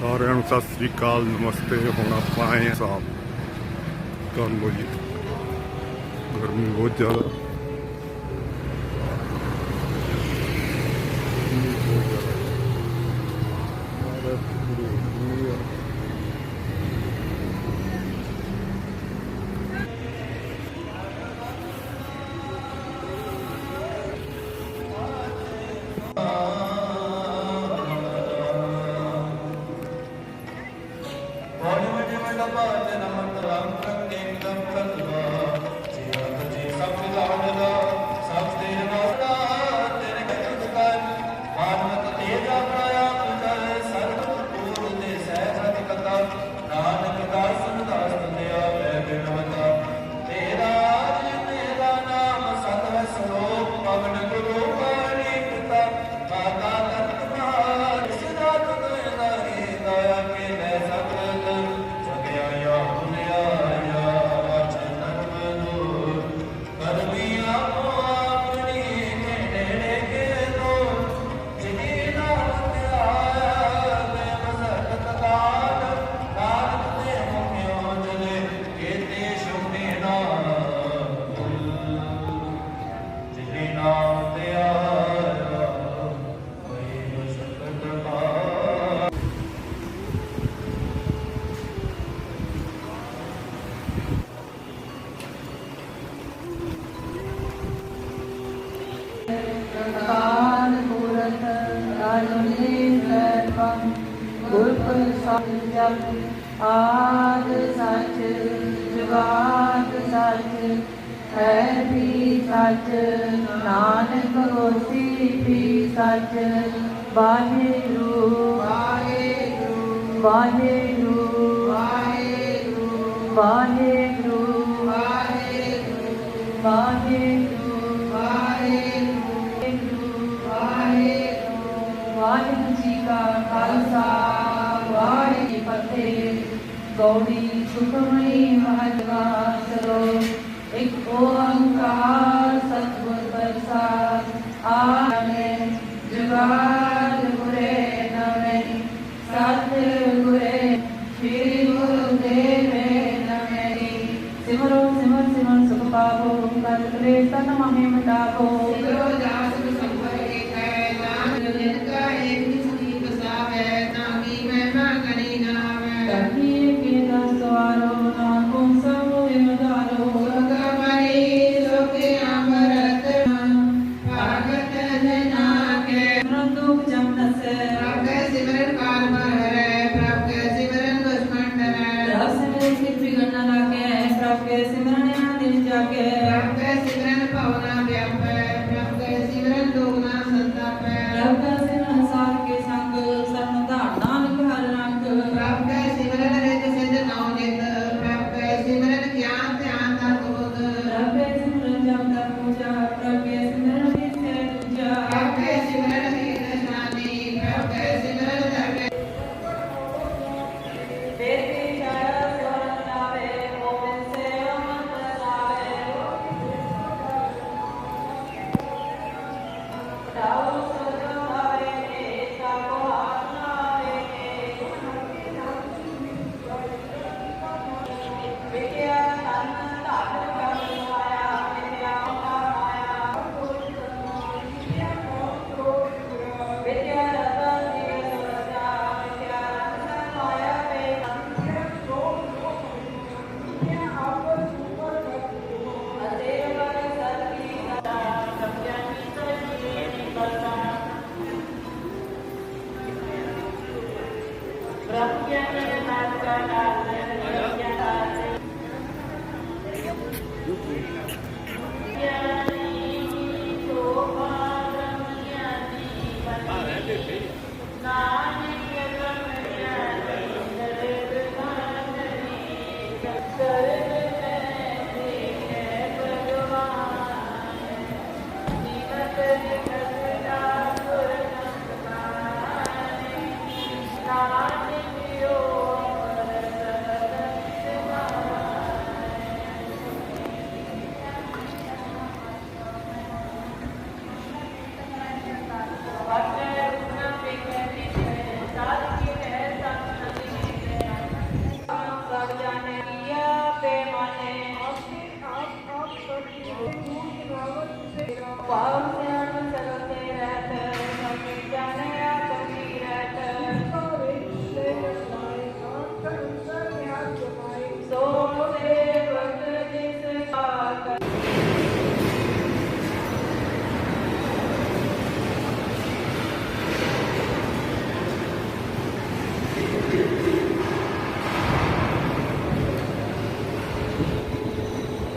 ਸਾਰਿਆਂ ਨੂੰ ਸਤਿ ਸ੍ਰੀ ਅਕਾਲ, ਨਮਸਤੇ। ਹੁਣ ਆਪਾਂ ਆਏ ਸਾਹਿਬ ਕਰ ਲੋ ਜੀ। ਗਰਮੀ ਬਹੁਤ ਜ਼ਿਆਦਾ। ਬਹੁਤ ਜ਼ਿਆਦਾ। ਮਨ ਨਮਨ ਰਾਮ ਕੰਨੇ ਮਦਮ ਕੰਦਵਾ ਜੀਵਨ ਜੀ ਸਭ ਦਾ ਸਤਿ ਆਦ ਸੱਚ ਜਗਾਦ ਸੱਚ ਹੈ ਵੀ ਸੱਚ ਨਾਨਕ ਹੋਸੀ ਵੀ ਸੱਚ ਵਾਹਿਗੁਰੂ ਵਾਹਿਗੁਰੂ ਵਾਹਿਗੁਰੂ ਵਾਹਿਗੁਰੂ ਵਾਹਿਗੁਰੂ ਵਾਹਿਗੁਰੂ ਵਾਹਿਗੁਰੂ ਗੌੜੀ ਸੁਖਮਣੀ ਮਹਤਵਾ ਸਰੋ ਇੱਕ ਓੰਕਾਰ ਸਤਿਗੁਰ ਪ੍ਰਸਾਦ ਆਮੇ ਜੁਗਾਦ ਗੁਰੇ ਨਮੈ ਸਤ ਗੁਰੇ ਸ੍ਰੀ ਗੁਰੂ ਦੇਵੇ ਨਮੈ ਸਿਮਰੋ ਸਿਮਰ ਸਿਮਰ ਸੁਖ ਪਾਵੋ ਕਰ ਕਲੇ ਸਤਨਾਮੇ ਮਟਾਵੋ ਸਿਮਰੋ ਕੇ ਸਿਮਰਨ ਦਿਨ ਜਾਗੇ While we are considered